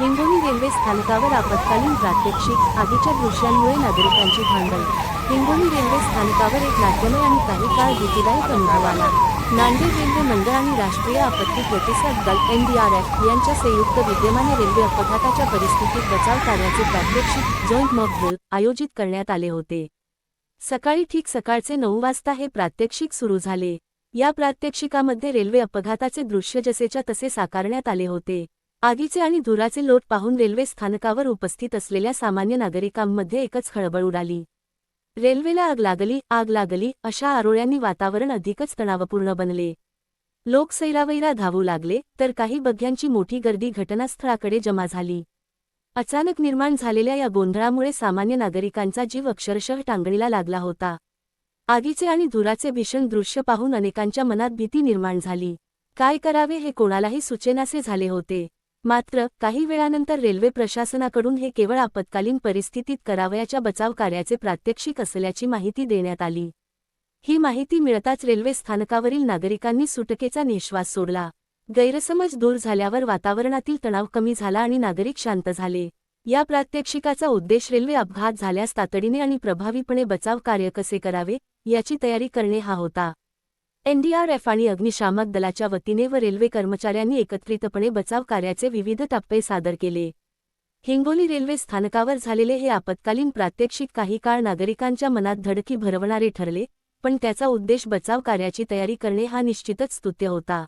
Hingoli railway स्थानकावर आपत्कालीन प्रात्यक्षिक आगीच्या दृश्यांमुळे नागरिकांची भांडण. हिंगोली रेल्वे स्थानकावर एक नाट्यमय आणि काही काळ भीतीदायक अनुभव आला. नांदेड रेल्वे मंडळ आणि राष्ट्रीय आपत्ती प्रतिसाद दल एनडीआरएफ यांच्या संयुक्त विद्यमाने रेल्वे अपघाताच्या परिस्थितीत बचाव कार्याचे प्रात्यक्षिक जॉईंट मॉकड्रिल आयोजित करण्यात आले होते. सकाळी ठीक सकाळचे नऊ वाजता हे प्रात्यक्षिक सुरू झाले. या प्रात्यक्षिकामध्ये रेल्वे अपघाताचे दृश्य जसेच्या तसे साकारण्यात आले होते. आगीचे आणि धुराचे लोट पाहून रेल्वे स्थानकावर उपस्थित असलेल्या सामान्य नागरिकांमध्ये एकच खळबळ उडाली. रेल्वेला आग लागली आग लागली अशा आरोळ्यांनी वातावरण अधिकच तणावपूर्ण बनले. लोक सैरावैरा धावू लागले तर काही बघ्यांची मोठी गर्दी घटनास्थळाकडे जमा झाली. अचानक निर्माण झालेल्या या गोंधळामुळे सामान्य नागरिकांचा जीव अक्षरशः टांगणीला लागला होता. आगीचे आणि धुराचे भीषण दृश्य पाहून अनेकांच्या मनात भीती निर्माण झाली. काय करावे हे कोणालाही सुचेनासे झाले होते. मात्र काही वेळानंतर रेल्वे प्रशासनाकडून हे केवळ आपत्कालीन परिस्थितीत करावयाच्या बचाव कार्याचे प्रात्यक्षिक असल्याची माहिती देण्यात आली. ही माहिती मिळताच रेल्वे स्थानकावरील नागरिकांनी सुटकेचा निश्वास सोडला. गैरसमज दूर झाल्यावर वातावरणातील तणाव कमी झाला आणि नागरिक शांत झाले. या प्रात्यक्षिकाचा उद्देश रेल्वे अपघात झाल्यास तातडीने आणि प्रभावीपणे बचाव कार्य कसे करावे याची तयारी करणे हा होता. एनडीआरएफ आणि अग्निशामक दलाच्या वतीने व रेल्वे कर्मचाऱ्यांनी एकत्रितपणे बचाव कार्याचे विविध टप्पे सादर केले. हिंगोली रेल्वे स्थानकावर झालेले हे आपत्कालीन प्रात्यक्षिक काही काळ नागरिकांच्या मनात धडकी भरवणारे ठरले पण त्याचा उद्देश बचाव कार्याची तयारी करणे हा निश्चितच स्तुत्य होता.